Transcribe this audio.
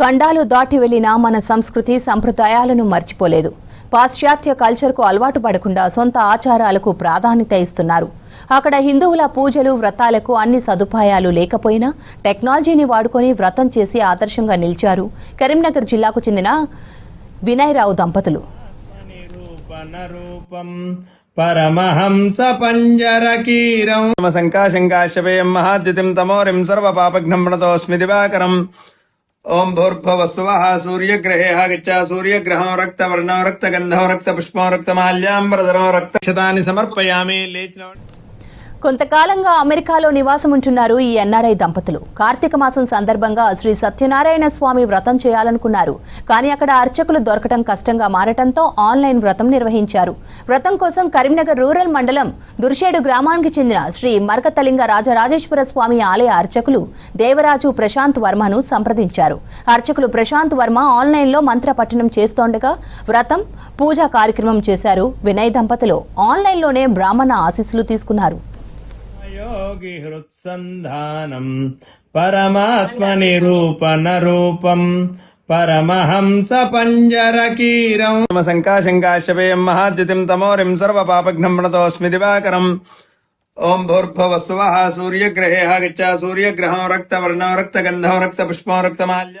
ఖండాలు దాటి వెళ్ళిన మన సంస్కృతి సంప్రదాయాలను మర్చిపోలేదు. పాశ్చాత్య కల్చర్కు అలవాటు పడకుండా సొంత ఆచారాలకు ప్రాధాన్యత ఇస్తున్నారు. అక్కడ హిందువుల పూజలు వ్రతాలకు అన్ని సదుపాయాలు లేకపోయినా టెక్నాలజీని వాడుకొని వ్రతం చేసి ఆదర్శంగా నిలిచారు కరీంనగర్ జిల్లాకు చెందిన వినయరావు దంపతులు. రూపం పరమహంస పంజరకీరం. సంకాశంకాశవేయం మహాద్యుతిం తమోరిం సర్వపాపఘ్నం ప్రణతోస్మి దివాకరం. ओम भूर्भव स्व सूर्यग्रहे आगच्छ। सूर्यग्रहं रक्तवर्णं रक्तगन्धं रक्तपुष्पं रक्तमाल्याम्बरधरं रक्तक्षतानि समर्पयामी। लेचना కొంతకాలంగా అమెరికాలో నివాసం ఉంటున్నారు ఈ ఎన్ఆర్ఐ దంపతులు. కార్తీక మాసం సందర్భంగా శ్రీ సత్యనారాయణ స్వామి వ్రతం చేయాలనుకున్నారు. కానీ అక్కడ అర్చకులు దొరకటం కష్టంగా మారటంతో ఆన్లైన్ వ్రతం నిర్వహించారు. వ్రతం కోసం కరీంనగర్ రూరల్ మండలం దుర్షేడు గ్రామానికి చెందిన శ్రీ మరకతలింగ రాజరాజేశ్వర స్వామి ఆలయ అర్చకులు దేవరాజు ప్రశాంత్ వర్మను సంప్రదించారు. అర్చకులు ప్రశాంత్ వర్మ ఆన్లైన్లో మంత్రపఠనం చేస్తోండగా వ్రతం పూజా కార్యక్రమం చేశారు వినయ్ దంపతులు. ఆన్లైన్లోనే బ్రాహ్మణ ఆశీస్సులు తీసుకున్నారు. योगि हृत्सन्धानम् परमात्मनिरूपणरूपम् परमहंस पञ्जरकीरम् शङ्काशङ्काशपेयम् महाद्युतिम् तमोरिम् सर्वपापघ्नम् प्रणतोऽस्मि दिवाकरम्। ॐ भूर्भवस्वः सूर्यग्रहे आगच्छ सूर्यग्रहं रक्तवर्णं रक्तगन्धं रक्तपुष्पं रक्तमाल्य